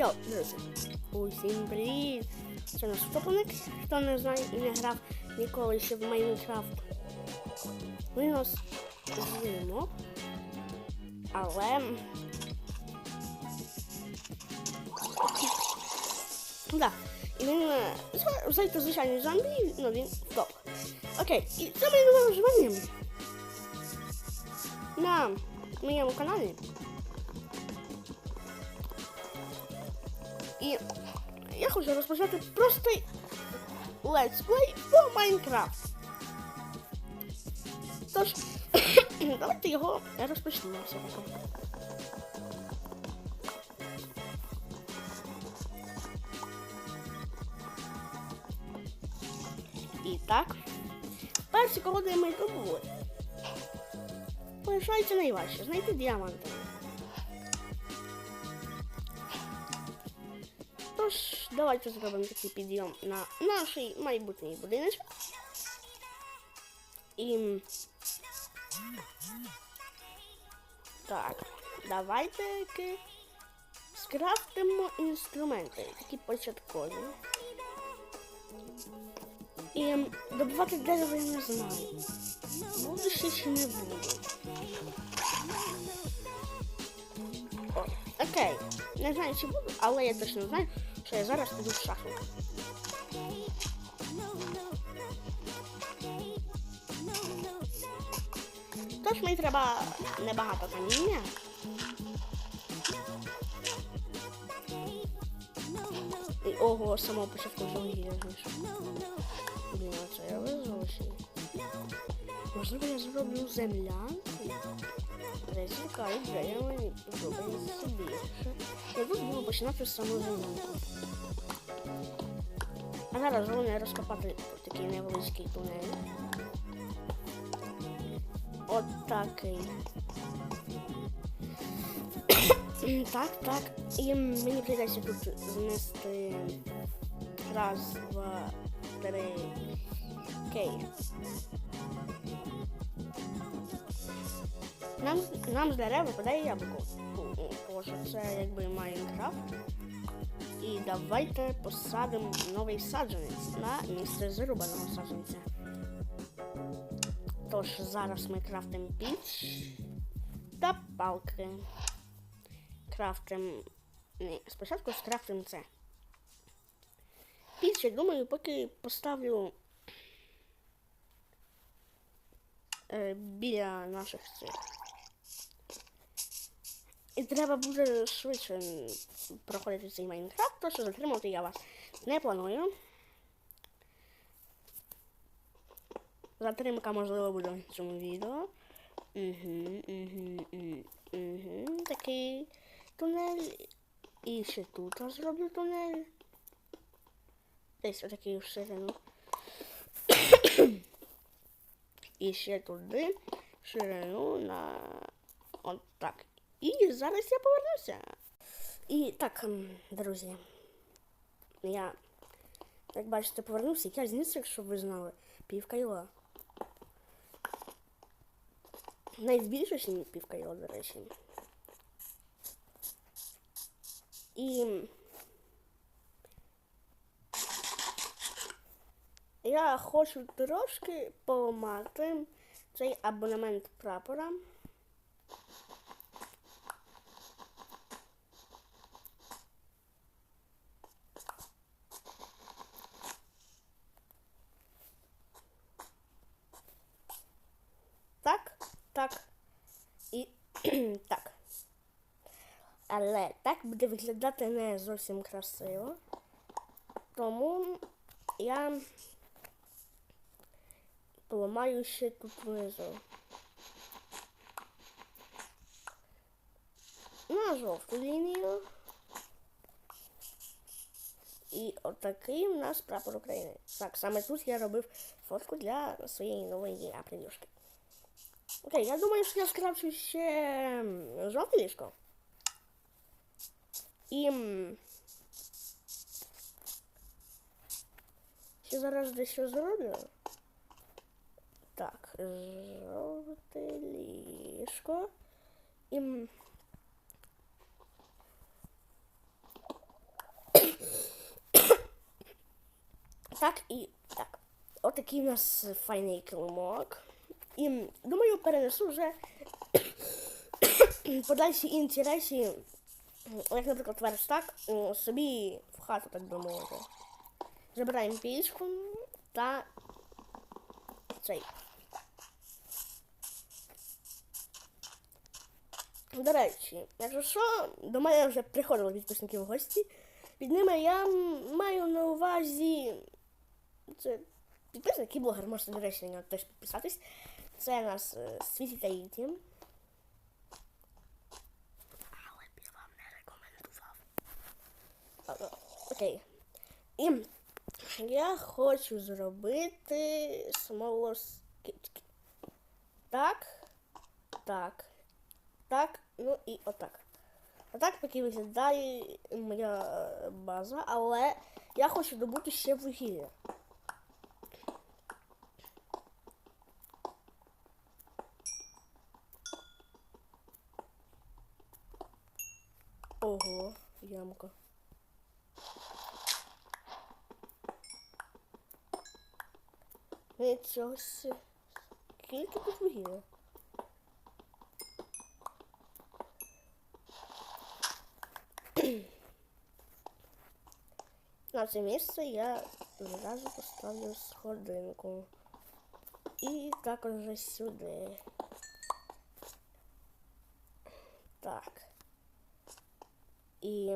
Йо, друзі, усім привіт! Це наш втопленик, хто не знає і не грав ніколи ще в Майнкрафт. Ми нас з'їмо, але... Да, і він е, зва- звичайний зомбі, ну він втоп. Окей, і це моє нове виживання на моєму каналі. І я хочу розпочати простий летсплей по Майнкрафт. Тож, давайте його розпочнемо все-таки. І так, перші колоди ми тут були. Залишається найважче знайти діаманти. Давайте зробимо такий підйом на наш майбутній будиночок. І... Так, давайте скрафтимо інструменти, такі початкові. І добувати дерево я не знаю. Буду ще чи не буду. О, окей. Не знаю, чи буду, але я точно знаю, що я зараз піду в шахту. Тож мені треба небагато каміння. Ого, самого початку вже вугілля знайшов. Блін, а це я везучий. Можливо, я зроблю землянку? Десь чекаю, де я мені подобається більше. Я тут буду починати з самого землянку. А зараз головне розкопати такий невеличкий тунель. От такий. так, так. І мені прийдеться тут знести раз, два, три. Окей. Нам, нам з дерев випадає яблуко. О, Боже, це якби Майнкрафт. І давайте посадимо новий саджанець на місце зрубаного саджанця. Тож зараз ми крафтимо піч та палки. Крафтимо. Ні, спочатку скрафтимо це. Піч, я думаю, поки поставлю е, біля наших цих. І треба буде швидше м, проходити цей Майнкрафт, тому що затримувати я вас не планую. Затримка, можливо, буде в цьому відео. Угу, угу, угу, угу. Такий тунель. І ще тут я зроблю тунель. Десь отакий в ширину. І ще туди ширину на от так. І зараз я повернуся. І так, ем, друзі, я, як бачите, повернувся. Я зніс, щоб ви знали, пів кайла. Навіть більше, ніж пів кайла, до речі. І я хочу трошки поламати цей абонемент прапора. Так, так і так. Але так буде виглядати не зовсім красиво. Тому я поламаю ще тут внизу. На жовту лінію. І отакий у нас прапор України. Так, саме тут я робив фотку для своєї нової апрелюшки. Окей, я думаю, що я скрафчу ще жовте ліжко. І я зараз дещо зроблю. Так, жовте ліжко. І... Так і так. Отакий у нас файний килимок. І думаю, перенесу вже подальші інтереси як, наприклад, верстак, собі в хату, так би мовити. Забираємо пічку та цей. До речі, якщо що, до мене вже приходили підписники в гості. Під ними я маю на увазі. Це підписник і блогер, можете, до речі, на нього теж підписатись. Це у нас е, Світі Таїті. Але б я вам не рекомендував. А, а, Окей. І я хочу зробити смолоскипки. Так. Так. Так, ну і отак. Отак поки виглядає моя база, але я хочу добути ще вугілля. Ого, ямка. Нічого себе. Скільки тут вугілля? На це місце я зразу поставлю сходинку. І також вже сюди. Так. І.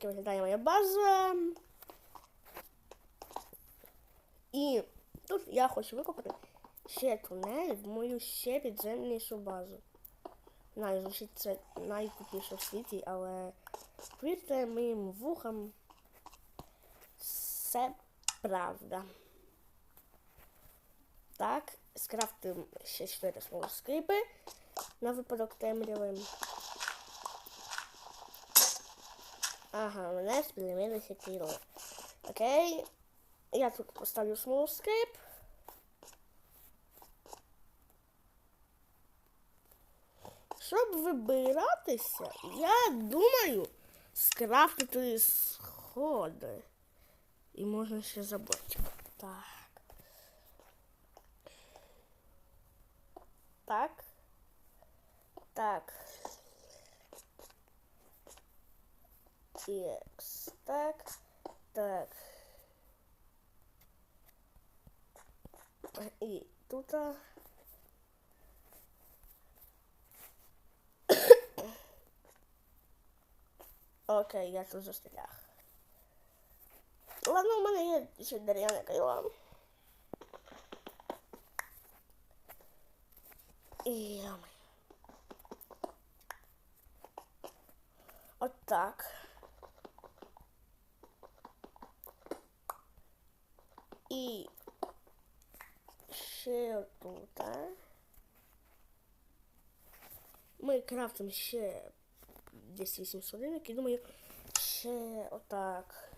Поки виглядає моя база. І тут я хочу викопати ще тунель в мою ще підземнішу базу. Знаю, звучить це найкрутіше в світі, але повірте моїм вухам, це правда. Так, скрафтимо ще 4 смолоскипи на випадок темряви. Ага, у мене спілимилися тіло. Окей. Я тут поставлю смолоскип. Щоб вибиратися, я думаю, скрафтити сходи. І можна ще заборчик. Так. Так. Так. Ікс. Так. Так. І тут. Окей, я тут застряг. Ладно, у мене є ще дерев'яне кайло. І. Отак. І ще тут. а. Ми крафтимо ще десь 8 годинок і думаю, ще отак.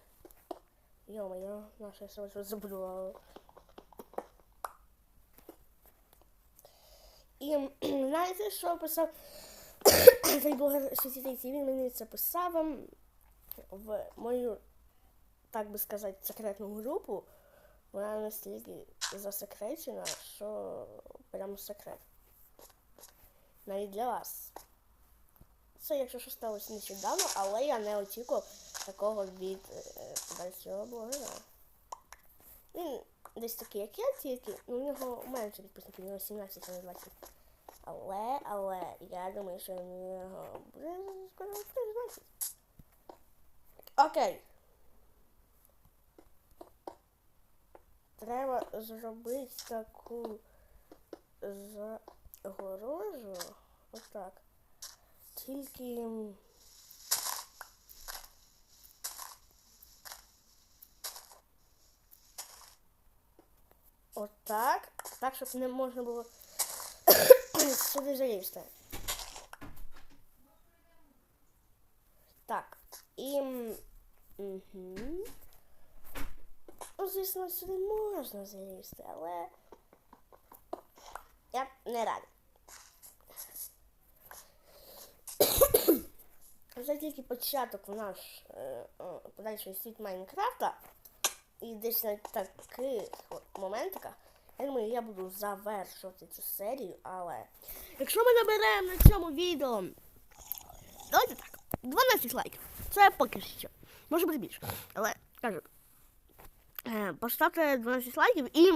Йо-моє, я щось забула. І знаєте, що писав цей блогер Святітей ТВ, він мені це писав в мою, так би сказати, секретну групу. Вона настільки засекречена, що прямо секрет. Навіть для вас. Це, якщо що сталося нещодавно, але я не очікував такого від е, подальшого блогера. Він десь такий, як я, тільки ну, у нього менше підписників, у нього 17, а не 20. Але, але, я думаю, що у нього буде скоро теж 20. Окей. Треба зробити таку загорожу. Отак. Тільки. Отак. Так, щоб не можна було сюди залізти. Так. І. Угу. Звісно, сюди можна залізти, але. Я не радий. Це тільки початок в наш е, подальший світ Майнкрафта. І десь на таких моментах, я думаю, я буду завершувати цю серію, але якщо ми наберемо на цьому відео, давайте так, 12 лайків. Це поки що. Може бути більше. Але кажу. Е, Поставте 12 лайків і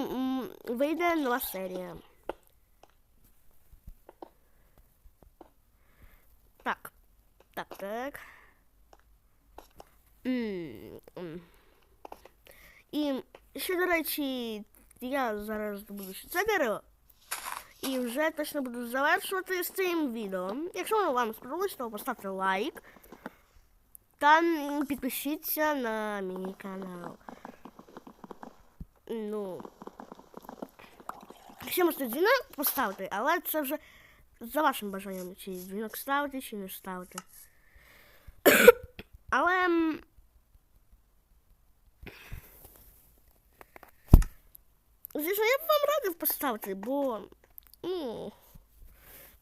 вийде нова серія. Так. Так, так. І ще, до речі, я зараз буду ще це дерево. І вже точно буду завершувати з цим відео. Якщо воно вам сподобалось, то поставте лайк. Та підпишіться на мій канал. Ну. Ще можете дзвінок поставити, але це вже за вашим бажанням, чи дзвінок ставити, чи не ставити. Але. м, Звісно, я б вам радив поставити, бо. Ну.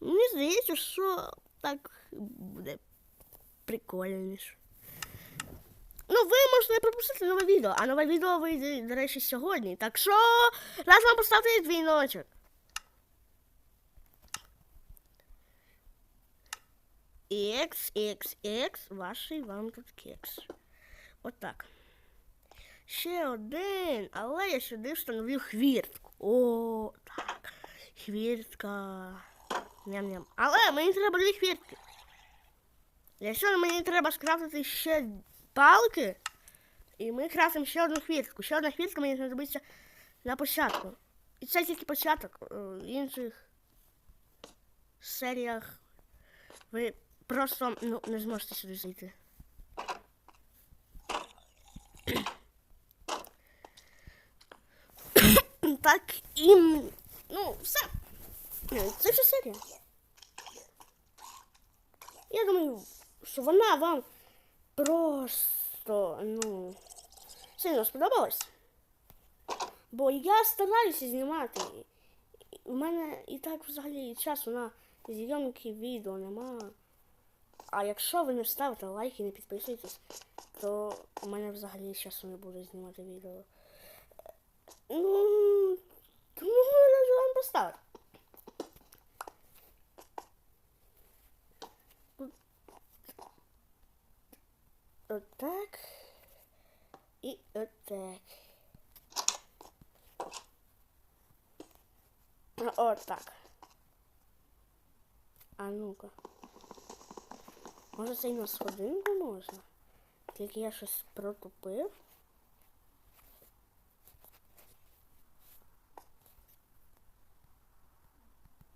Мені здається, що так буде прикольніше. Ну, ви можете пропустити нове відео, а нове відео вийде, до речі, сьогодні. Так що раз вам поставити дзвіночок. X, X, X, ваший вам тут кекс. Отак. Ще один, але я сюди встановлю хвіртку. О, так. Хвіртка. Ням-ням. Але мені треба дві хвіртки. Для цього мені треба скрафтити ще палки. І ми крафтимо ще одну хвіртку. Ще одна хвіртка мені знадобиться на початку. І це тільки початок. Е, В інших серіях ви просто ну, не зможете сюди зайти. Так і. Ну, все. Е, Це вже серія. Я думаю, що вона вам просто, ну, сильно сподобалась. Бо я стараюся знімати. У мене і так взагалі часу на зйомки відео нема. А якщо ви не ставите лайки не підписуєтесь, то у мене взагалі часу не буде знімати відео. Ну, тому я вам поставити. Отак. І отак. А, Отак. А ну-ка. Може це і на сходинку можна? Тільки я щось протупив.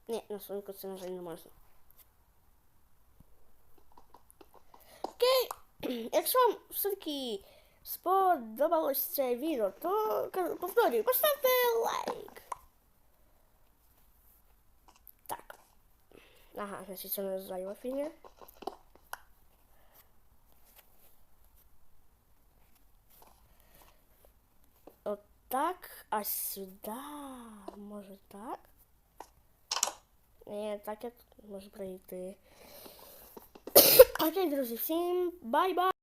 Ні, на сходинку це, на жаль, не можна. Окей, якщо вам все-таки сподобалось це відео, то повторюю, поставте лайк. Так. Ага, значить це не зайва фігня. Отак, а сюди, може так? Ні, так я можу пройти. Окей, друзі, всім бай-бай!